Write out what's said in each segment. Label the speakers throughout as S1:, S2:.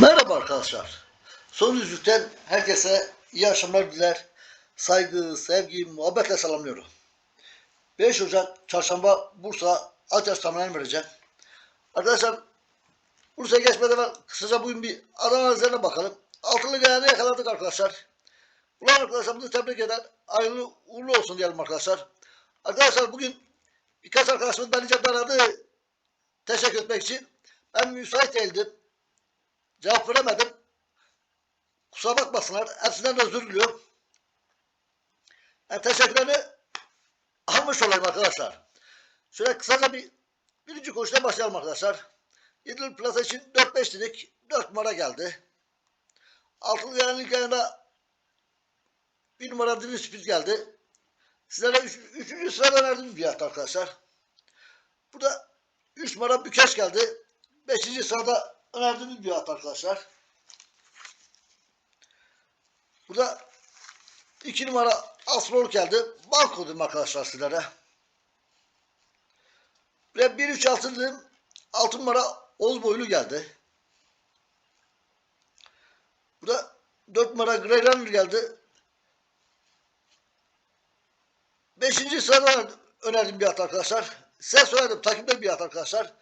S1: Merhaba arkadaşlar. Son yüzlükten herkese iyi akşamlar diler. Saygı, sevgi, muhabbetle selamlıyorum. 5 Ocak Çarşamba Bursa Ateş tahminlerini vereceğim. Arkadaşlar Bursa'ya geçmeden evvel kısaca bugün bir Adana üzerine bakalım. Altılı gayağını yakaladık arkadaşlar. Ulan arkadaşlarımızı tebrik eder. Hayırlı uğurlu olsun diyelim arkadaşlar. Arkadaşlar bugün birkaç arkadaşımız beni aradı. Teşekkür etmek için. Ben müsait değildim. Cevap veremedim. Kusura bakmasınlar. Hepsinden de özür diliyorum. Yani teşekkürlerini almış olayım arkadaşlar. Şöyle kısaca bir birinci koşuda başlayalım arkadaşlar. Yedil Plaza için 4-5 dedik. 4 numara geldi. Altılı gelen ilk ayında bir numara Dili Sürpriz geldi. Sizlere üç, üçüncü sırada verdiğim bir fiyat arkadaşlar. Burada 3 numara Bükeş geldi. Beşinci sırada önerdiğimiz bir at arkadaşlar. Burada iki numara Asrol geldi. Banko dedim arkadaşlar sizlere. Ve 1 3 6 dedim. 6 numara Oz boylu geldi. Burada 4 numara Grey geldi. 5. sırada önerdiğim bir at arkadaşlar. Ses söyledim. Takipte bir at arkadaşlar.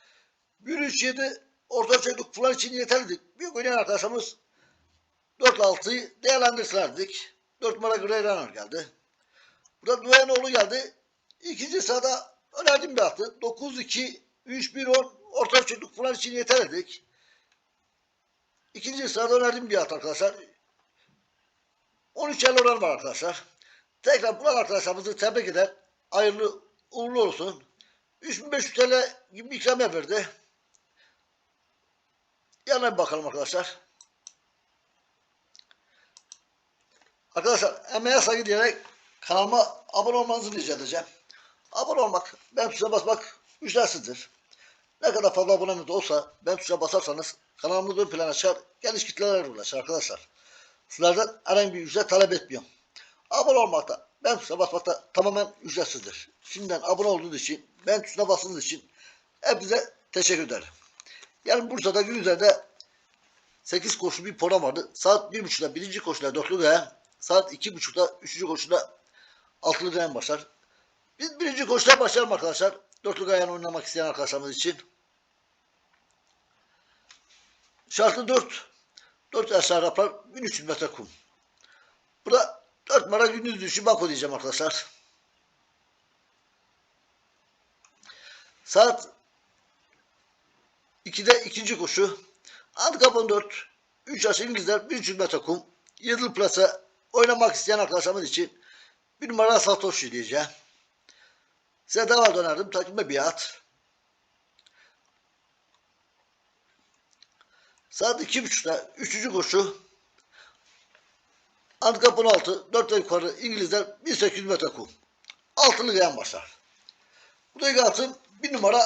S1: 1 3 7 orta çocuk falan için yeterlidik. Büyük oynayan arkadaşımız 4 6'yı değerlendirsinler dedik. 4 numara Grey Runner geldi. Burada Duenoğlu geldi. İkinci sırada önerdiğim bir attı. 9 2 3 1 10 orta çocuk falan için yeter. İkinci sırada önerdiğim bir at arkadaşlar. 13 el oran var arkadaşlar. Tekrar bulan arkadaşlarımızı tebrik eder. Hayırlı uğurlu olsun. 3500 TL gibi bir ikramiye verdi. Yanına bir bakalım arkadaşlar. Arkadaşlar emeğe saygı diyerek kanalıma abone olmanızı rica edeceğim. Abone olmak, ben tuşa basmak ücretsizdir. Ne kadar fazla abonemiz olsa ben tuşa basarsanız kanalımız ön plana çıkar, geniş kitlelere ulaşır arkadaşlar. Sizlerden herhangi bir ücret talep etmiyorum. Abone olmakta, ben tuşa basmakta tamamen ücretsizdir. Şimdiden abone olduğunuz için, ben tuşuna bastığınız için hepinize teşekkür ederim. Yani Bursa'da gün üzerinde 8 koşu bir program vardı. Saat 1.30'da birinci koşuda dörtlü gayen, saat 2.30'da üçüncü koşuda altılı gayen başlar. Biz birinci koşuda başlayalım arkadaşlar. Dörtlü gayen oynamak isteyen arkadaşlarımız için. Şartı 4. 4 aşağı raplar 1300 metre kum. Burada 4 numara gündüz düşü bako diyeceğim arkadaşlar. Saat 2'de ikinci koşu. Handikap 14. 3 yaş İngilizler 1300 metre kum. Yıldıl plasa oynamak isteyen arkadaşlarımız için bir numara Satoshi diyeceğim. Size devam önerdim. Takime bir at. Saat 2.30'da 3. koşu. Handikap 16. 4 yukarı İngilizler 1800 metre kum. Altılı gayan başlar. Bu da atın bir numara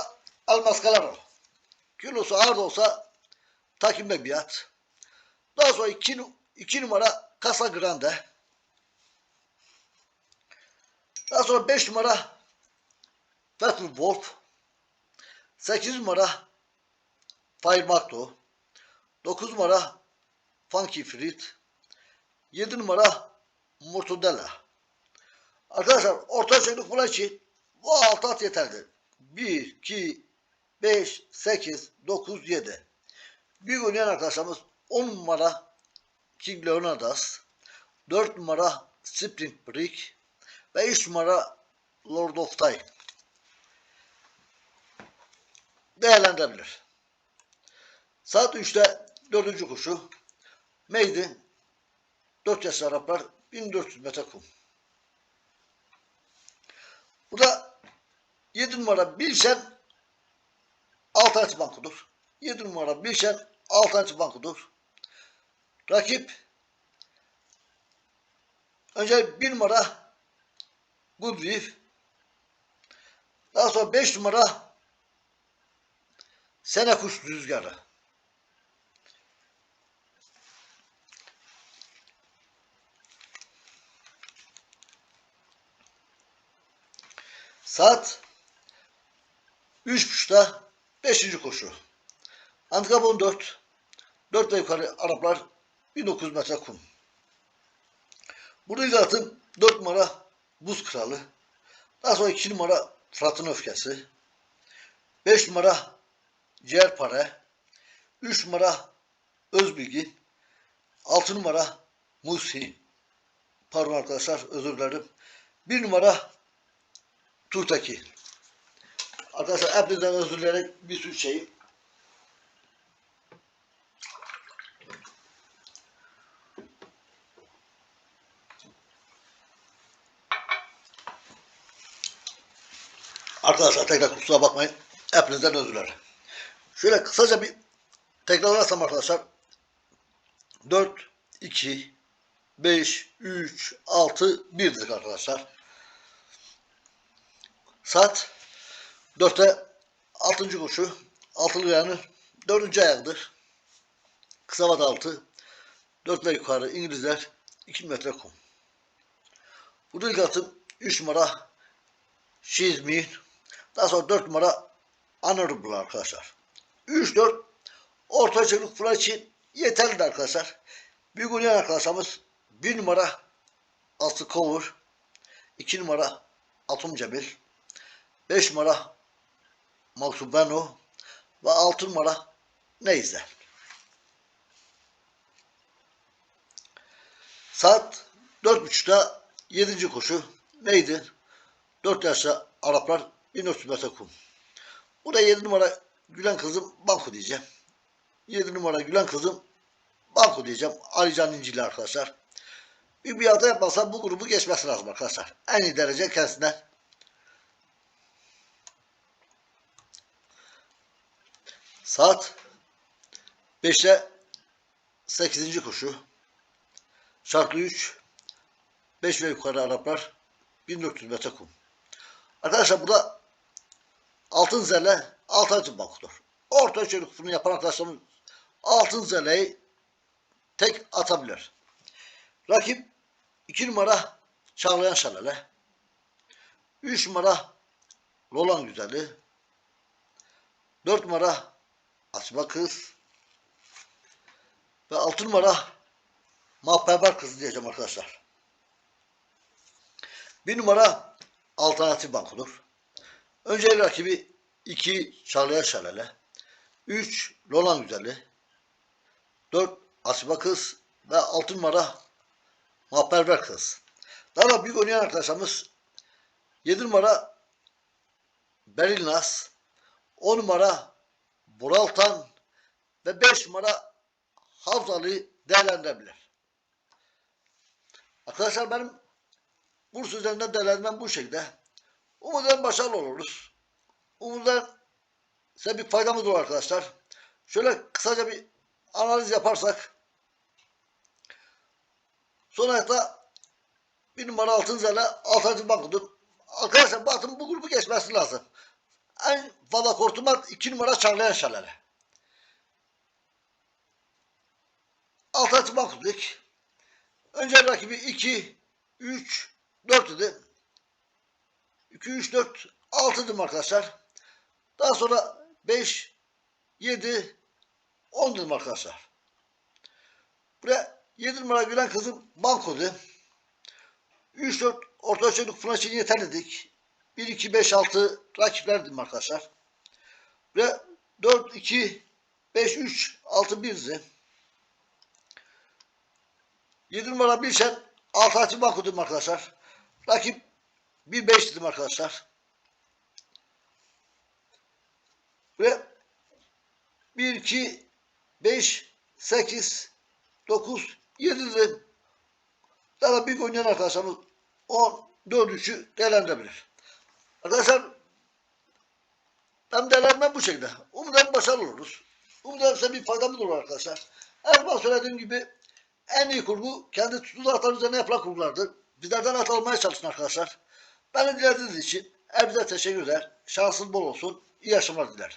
S1: Almaskalaro. Kilosu ağır da olsa takimde bir at. Daha sonra iki, iki numara Casa Grande. Daha sonra beş numara Battle Wolf. Sekiz numara Fire Matto. Dokuz numara Funky Frit. Yedi numara Mortadella. Arkadaşlar orta çocuk falan için bu altı at yeterli. 1, 2, 5, 8, 9, 7. Büyük oynayan arkadaşlarımız 10 numara King Leonidas, 4 numara Spring Brick ve 3 numara Lord of Time. Değerlendirebilir. Saat 3'te 4. koşu. Maiden 4 yaş Araplar 1400 metre kum. Bu da 7 numara Bilşen alternatif bankodur. 7 numara Bilşen alternatif bankodur. Rakip önce 1 numara Goodreef daha sonra 5 numara Senekuş Rüzgarı. Saat 3.30'da 5. koşu. Handikap 14. 4 ve yukarı Araplar 1900 metre kum. Burada ilk atım 4 numara Buz Kralı. Daha sonra 2 numara Fırat'ın Öfkesi. 5 numara Ciğerpare. 3 numara Özbilgin. 6 numara Musi. Pardon arkadaşlar özür dilerim. 1 numara Tuğtaki. Arkadaşlar hepinizden özür dileyerek bir sürü şey. Arkadaşlar tekrar kusura bakmayın. Hepinizden özür dilerim. Şöyle kısaca bir tekrarlarsam arkadaşlar. 4, 2, 5, 3, 6, 1 dedik arkadaşlar. Saat 4'te 6. koşu. Altılı yani 4. ayağıdır. Kısa vada altı. 4 ve yukarı İngilizler 2 metre kum. Bu ilk atım 3 numara Şizmir. Daha sonra 4 numara Honorable arkadaşlar. 3-4 orta çocuk falan için yeterli arkadaşlar. Büyük oynayan arkadaşlarımız 1 numara Aslı Kovur. 2 numara Atom Cemil. 5 numara Maksubano ve 6 numara Neyze. Saat 4.30'da 7. koşu neydi? 4 yaşlı Araplar 1900 metre kum. Bu da 7 numara Gülen kızım Banko diyeceğim. 7 numara Gülen kızım Banko diyeceğim. Ali Can İncili arkadaşlar. Bir bir hata yapmazsa bu grubu geçmesi lazım arkadaşlar. En iyi derece kendisinden. Saat 5'te 8. koşu. Şartlı 3 5 ve yukarı Araplar 1400 metre kum. Arkadaşlar burada altın zelle alternatif bankudur. Orta çocuk bunu yapan arkadaşlarımız altın zelleyi tek atabilir. Rakip 2 numara Çağlayan Şelale. 3 numara Roland Güzeli. 4 numara Asma Kız. Ve 6 numara Mahpeber Kız diyeceğim arkadaşlar. 1 numara alternatif bankudur. Önce rakibi 2 Çağlayan Şelale. 3 Roland Güzeli. 4 Asiba Kız ve 6 numara Mahperver Kız. Daha da büyük oynayan arkadaşlarımız 7 numara Beril Nas, 10 numara Buraltan ve 5 numara Havzalı değerlendirebilir. Arkadaşlar benim Bursa üzerinden değerlendirmem bu şekilde. Umudan başarılı oluruz. Umudan size bir faydamız olur arkadaşlar. Şöyle kısaca bir analiz yaparsak son ayakta bir numara altın zerle alternatif bankudur. Arkadaşlar bu atın bu grubu geçmesi lazım. En fazla korktumat iki numara çarlayan şalere. Alternatif bankudur dedik. Önce rakibi 2, 3, 4 idi. 2, 3, 4, 6 dedim arkadaşlar. Daha sonra 5, 7, 10 dedim arkadaşlar. Buraya 7 numara gülen kızım bankodu. 3, 4 orta falan için yeter dedik. 1, 2, 5, 6 rakipler dedim arkadaşlar. Ve 4, 2, 5, 3, 6, 1 dedim. 7 numara Bilşen alternatif banko dedim arkadaşlar. Rakip 1, 5 dedim arkadaşlar. Ve 1, 2, 5, 8, 9, 7 dedim. Daha büyük oynayan arkadaşlarımız 10, 4 3'ü değerlendirebilir. Arkadaşlar ben değerlendirmem bu şekilde. Umarım başarılı oluruz. Umarım size bir faydamız olur arkadaşlar. Her zaman söylediğim gibi en iyi kurgu kendi tutulu hatalar üzerine yapılan kurgulardır. Bizlerden hata almaya çalışın arkadaşlar. Beni dinlediğiniz için hepinize teşekkür eder. Şansınız bol olsun. İyi yaşamlar dilerim.